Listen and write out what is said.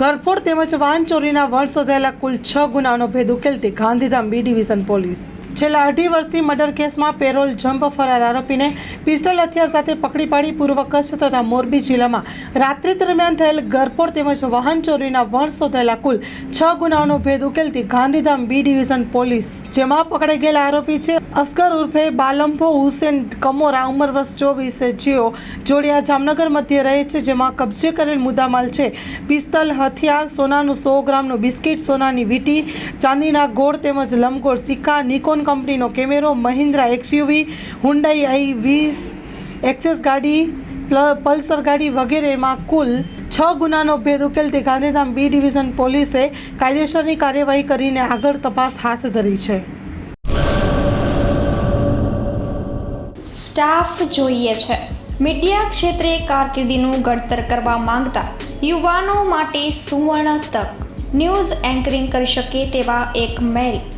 ઘરફોડ તેમજ વાહન ચોરીના વળ શોધાયેલા કુલ છ ગુનાનો ભેદ ઉકેલતી ગાંધીધામ બી ડિવિઝન પોલીસ. છેલ્લા અઢી વર્ષથી મર્ડર કેસમાં પેરોલ જમ્પ ફરાર આરોપીને પિસ્તલ હથિયાર સાથે પકડી પાડી પૂર્વ કચ્છ તથા મોરબી જિલ્લામાં રાત્રિ દરમિયાન થયેલ ગરફોડ તેમજ વાહન ચોરીના વર્ષો થયેલા કુલ છ ગુનાઓનો ભેદ ઉકેલતી ગાંધીધામ બી ડિવિઝન પોલીસ. જેમાં પકડાઈ ગયેલા આરોપી છે અસ્કર ઉર્ફે બાલંભો હુસેન કમોરા, ઉંમર વર્ષ ચોવીસ, જેઓ જોડિયા જામનગર મધ્ય રહે છે, જેમાં કબજે કરેલ મુદ્દામાલ છે પિસ્તલ હથિયાર, સોનાનું સો ગ્રામનું બિસ્કિટ, સોનાની વીટી, ચાંદીના ગોળ તેમજ લંબગોળ, સિક્કા, નિકોન કંપનીનો કેમેરો, મહિન્દ્રા એક્સયુવી હુન્ડાઈ આઈ વીસ, એક્સેસ ગાડી, પ્લ- પલ્સર ગાડી વગેરેમાં કુલ છ ગુનાનો ભેદ ઉકેલતી ગાંધીધામ બી ડિવિઝન પોલીસે કાયદેસરની કાર્યવાહી કરીને આગળ તપાસ હાથ ધરી છે. સ્ટાફ જોઈએ છે. મીડિયા ક્ષેત્રે કારકિર્દીનું ઘડતર કરવા માંગતા યુવાનો માટે સુવર્ણ તક. ન્યૂઝ એન્કરિંગ કરી શકે તેવા એક મેલ.